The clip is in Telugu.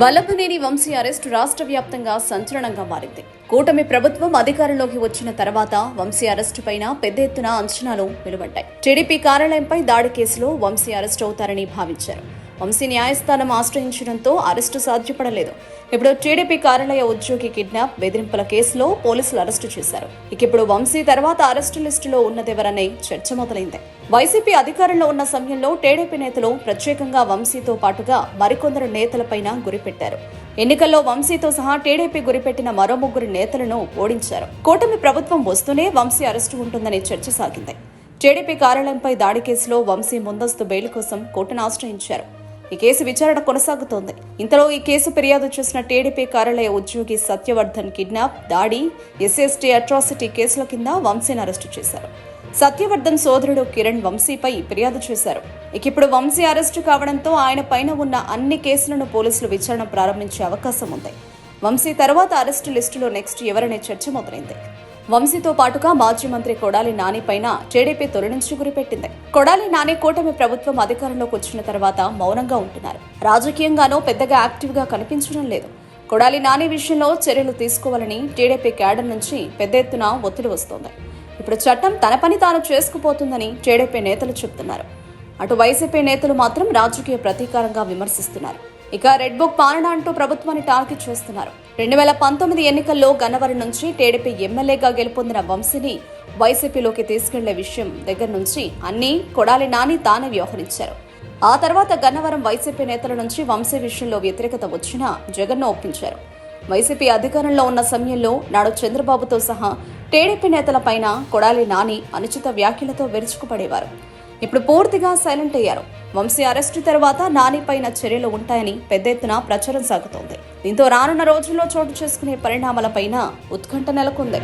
వల్లభనేని వంశీ అరెస్టు రాష్ట్ర వ్యాప్తంగా సంచలనంగా మారింది. కూటమి ప్రభుత్వం అధికారంలోకి వచ్చిన తర్వాత వంశీ అరెస్టు పైన పెద్ద ఎత్తున అంచనాలు వెలువడ్డాయి. టీడీపీ కార్యాలయంపై దాడి కేసులో వంశీ అరెస్టు అవుతారని భావించారు. వంశీ న్యాయస్థానం ఆశ్రయించడంతో అరెస్టు సాధ్యపడలేదు. ఇప్పుడు టీడీపీ కార్యాలయ ఉద్యోగి కిడ్నాప్ బెదిరింపుల కేసులో పోలీసులు అరెస్టు చేశారు. ఇక ఇప్పుడు వంశీ తర్వాత అరెస్టు లిస్టులో ఉన్నదెవరనే చర్చ మొదలైంది. వైసీపీ అధికారంలో ఉన్న సమయంలో టీడీపీ నేతలు ప్రత్యేకంగా వంశీతో పాటుగా మరికొందరు నేతలపైన గురిపెట్టారు. ఎన్నికల్లో వంశీతో సహా టీడీపీ గురిపెట్టిన మరో ముగ్గురు నేతలను ఓడించారు. కూటమి ప్రభుత్వం వస్తూనే వంశీ అరెస్టు ఉంటుందనే చర్చ సాగింది. టీడీపీ కార్యాలయంపై దాడి కేసులో వంశీ ముందస్తు బెయిల్ కోసం కోర్టును ఆశ్రయించారు. ఈ కేసు విచారణ కొనసాగుతోంది. ఇంతలో ఈ కేసు ఫిర్యాదు చేసిన టీడీపీ కార్యాలయ ఉద్యోగి సత్యవర్ధన్ కిడ్నాప్ దాడి ఎస్ఎస్టీ అట్రాసిటీ కేసుల కింద వంశీని అరెస్టు చేశారు. సత్యవర్ధన్ సోదరుడు కిరణ్ వంశీపై ఫిర్యాదు చేశారు. ఇక ఇప్పుడు వంశీ అరెస్టు కావడంతో ఆయన పైన ఉన్న అన్ని కేసులను పోలీసులు విచారణ ప్రారంభించే అవకాశం ఉంది. వంశీ తర్వాత అరెస్టు లిస్టులో నెక్స్ట్ ఎవరనే చర్చ మొదలైంది. వంశీతో పాటుగా మాజీ మంత్రి కొడాలి నాని పైన టీడీపీ తొలి నుంచి గురిపెట్టింది. కొడాలి నాని కూటమి ప్రభుత్వం అధికారంలోకి వచ్చిన తర్వాత మౌనంగా ఉంటున్నారు. రాజకీయంగానూ పెద్దగా యాక్టివ్గా కనిపించడం లేదు. కొడాలి నాని విషయంలో చర్యలు తీసుకోవాలని టీడీపీ క్యాడర్ నుంచి పెద్ద ఎత్తున ఒత్తిడి వస్తోంది. ఇప్పుడు చట్టం తన పని తాను చేసుకుపోతుందని టీడీపీ నేతలు చెబుతున్నారు అటు వైసీపీ నేతలు మాత్రం రాజకీయ ప్రతీకారంగా విమర్శిస్తున్నారు. ఇక రెడ్ బుక్ పాలన అంటూ ప్రభుత్వాన్ని టార్గెట్ చేస్తున్నారు. రెండు వేల పంతొమ్మిది ఎన్నికల్లో గన్నవరం నుంచి టీడీపీ ఎమ్మెల్యేగా గెలుపొందిన వంశీని వైసీపీలోకి తీసుకెళ్ళే విషయం దగ్గర నుంచి అన్ని కొడాలి నాని తానే వ్యవహరించారు. ఆ తర్వాత గన్నవరం వైసీపీ నేతల నుంచి వంశీ విషయంలో వ్యతిరేకత వచ్చినా జగన్ను ఒప్పించారు. వైసీపీ అధికారంలో ఉన్న సమయంలో నాడు చంద్రబాబుతో సహా టీడీపీ నేతలపైన కొడాలి నాని అనుచిత వ్యాఖ్యలతో విరుచుకుపడేవారు. ఇప్పుడు పూర్తిగా సైలెంట్ అయ్యారు. వంశీ అరెస్టు తర్వాత నానిపైన చర్యలు ఉంటాయని పెద్ద ఎత్తున ప్రచారం సాగుతోంది. దీంతో రానున్న రోజుల్లో చోటు చేసుకునే పరిణామాలపైన ఉత్కంఠ నెలకొంది.